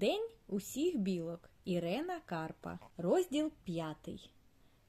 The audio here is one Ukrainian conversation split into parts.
День усіх білок. Ірена Карпа. Розділ п'ятий.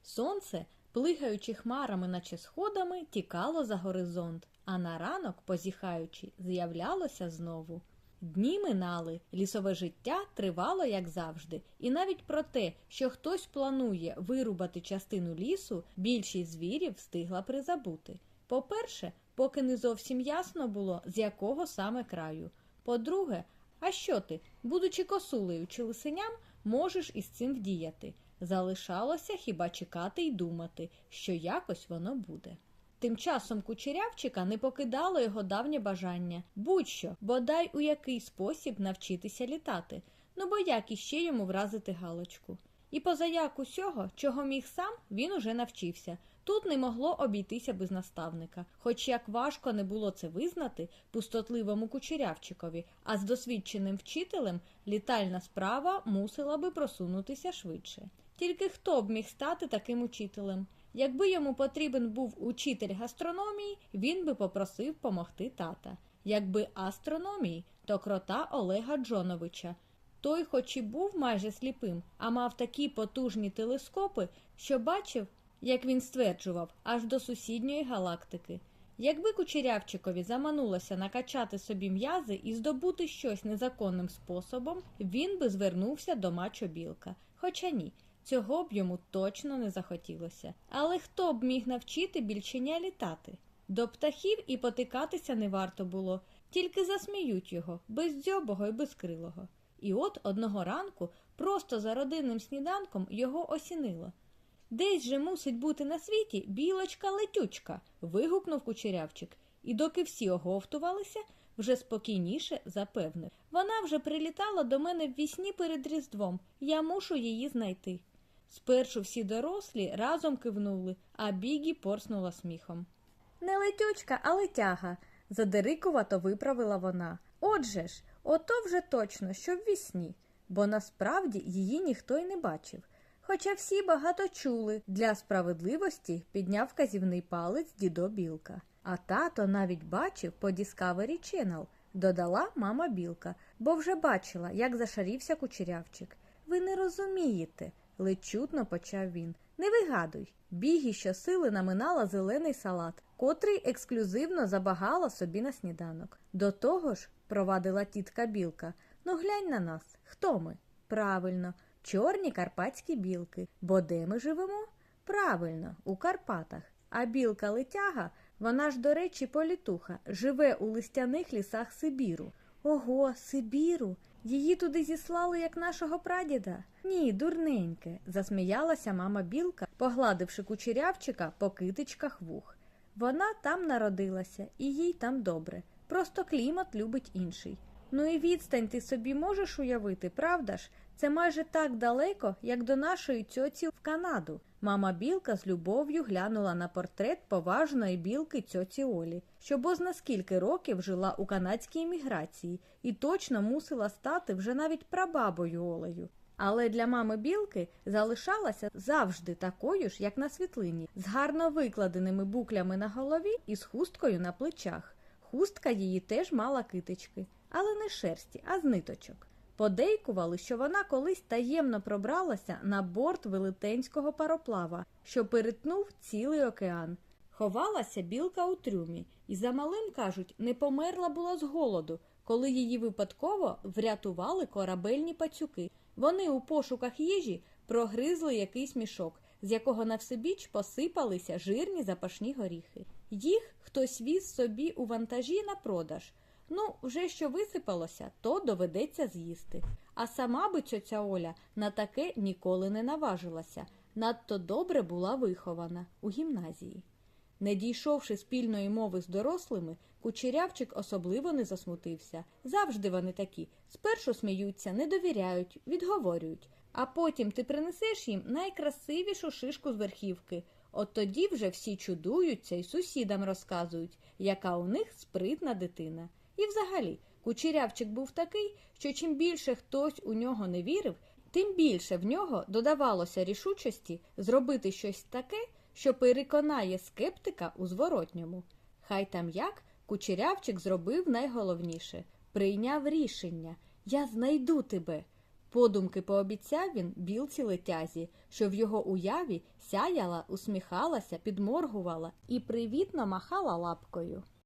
Сонце, плигаючи хмарами, наче сходами, тікало за горизонт, а на ранок, позіхаючи, з'являлося знову. Дні минали, лісове життя тривало, як завжди, і навіть про те, що хтось планує вирубати частину лісу, більшість звірів встигла призабути. По-перше, поки не зовсім ясно було, з якого саме краю. По-друге, а що ти, будучи косулею чи лисеням, можеш із цим вдіяти? Залишалося хіба чекати й думати, що якось воно буде. Тим часом кучерявчика не покидало його давнє бажання будь-що, бодай у який спосіб навчитися літати, ну бо як іще йому вразити галочку. І позаяк усього, чого міг сам, він уже навчився. Тут не могло обійтися без наставника, хоч як важко не було це визнати пустотливому кучерявчикові, а з досвідченим вчителем літальна справа мусила би просунутися швидше. Тільки хто б міг стати таким учителем? Якби йому потрібен був учитель гастрономії, він би попросив помогти тата. Якби астрономії, то крота Олега Джоновича. Той, хоч і був майже сліпим, а мав такі потужні телескопи, що бачив, як він стверджував, аж до сусідньої галактики. Якби кучерявчикові заманулося накачати собі м'язи і здобути щось незаконним способом, він би звернувся до мачо-білка. Хоча ні, цього б йому точно не захотілося. Але хто б міг навчити більченя літати? До птахів і потикатися не варто було, тільки засміють його, бездзьобого і безкрилого. І от одного ранку, просто за родинним сніданком, його осінило. Десь же мусить бути на світі білочка летючка. вигукнув кучерявчик, і доки всі оговтувалися, вже спокійніше запевнив. Вона вже прилітала до мене в вісні перед Різдвом. Я мушу її знайти. Спершу всі дорослі разом кивнули, а Бігі порснула сміхом. Не летючка, а летяга, задирикувато виправила вона. Отже ж, ото вже точно, що в вісні, бо насправді її ніхто й не бачив. Хоча всі багато чули, для справедливості підняв вказівний палець дідо Білка. А тато навіть бачив по Discovery Channel, додала мама Білка, бо вже бачила, як зашарівся кучерявчик. Ви не розумієте, ледь чутно почав він. Не вигадуй. Бігі щосили наминала зелений салат, котрий ексклюзивно забагала собі на сніданок. До того ж, провадила тітка білка. Ну глянь на нас, хто ми? Правильно, чорні карпатські білки. Бо де ми живемо? Правильно, у Карпатах. А білка летяга, вона ж, до речі, політуха, живе у листяних лісах Сибіру. Ого, Сибіру. Її туди зіслали, як нашого прадіда. Ні, дурненьке, засміялася мама білка, погладивши кучерявчика по китичках вух. Вона там народилася, і їй там добре. Просто клімат любить інший. Ну і відстань ти собі можеш уявити, правда ж? Це майже так далеко, як до нашої цьоці в Канаду. Мама білка з любов'ю глянула на портрет поважної білки цьоці Олі, що бозна скільки років жила у канадській еміграції і точно мусила стати вже навіть прабабою Олею. Але для мами білки залишалася завжди такою ж, як на світлині, з гарно викладеними буклями на голові і з хусткою на плечах. Хустка її теж мала китички, але не шерсті, а з ниточок. Подейкували, що вона колись таємно пробралася на борт велетенського пароплава, що перетнув цілий океан. Ховалася білка у трюмі, і за малим, кажуть, не померла була з голоду, коли її випадково врятували корабельні пацюки. Вони у пошуках їжі прогризли якийсь мішок, з якого на всебіч посипалися жирні запашні горіхи. Їх хтось віз собі у вантажі на продаж. Ну, вже що висипалося, то доведеться з'їсти. А сама би цьоця Оля на таке ніколи не наважилася, надто добре була вихована у гімназії. Не дійшовши спільної мови з дорослими, кучерявчик особливо не засмутився. Завжди вони такі. Спершу сміються, не довіряють, відговорюють, а потім ти принесеш їм найкрасивішу шишку з верхівки. От тоді вже всі чудуються і сусідам розказують, яка у них спритна дитина. І взагалі, кучерявчик був такий, що чим більше хтось у нього не вірив, тим більше в нього додавалося рішучості зробити щось таке, що переконає скептика у зворотньому. Хай там як кучерявчик зробив найголовніше прийняв рішення. Я знайду тебе. Подумки пообіцяв він білці летязі, що в його уяві сяяла, усміхалася, підморгувала і привітно махала лапкою.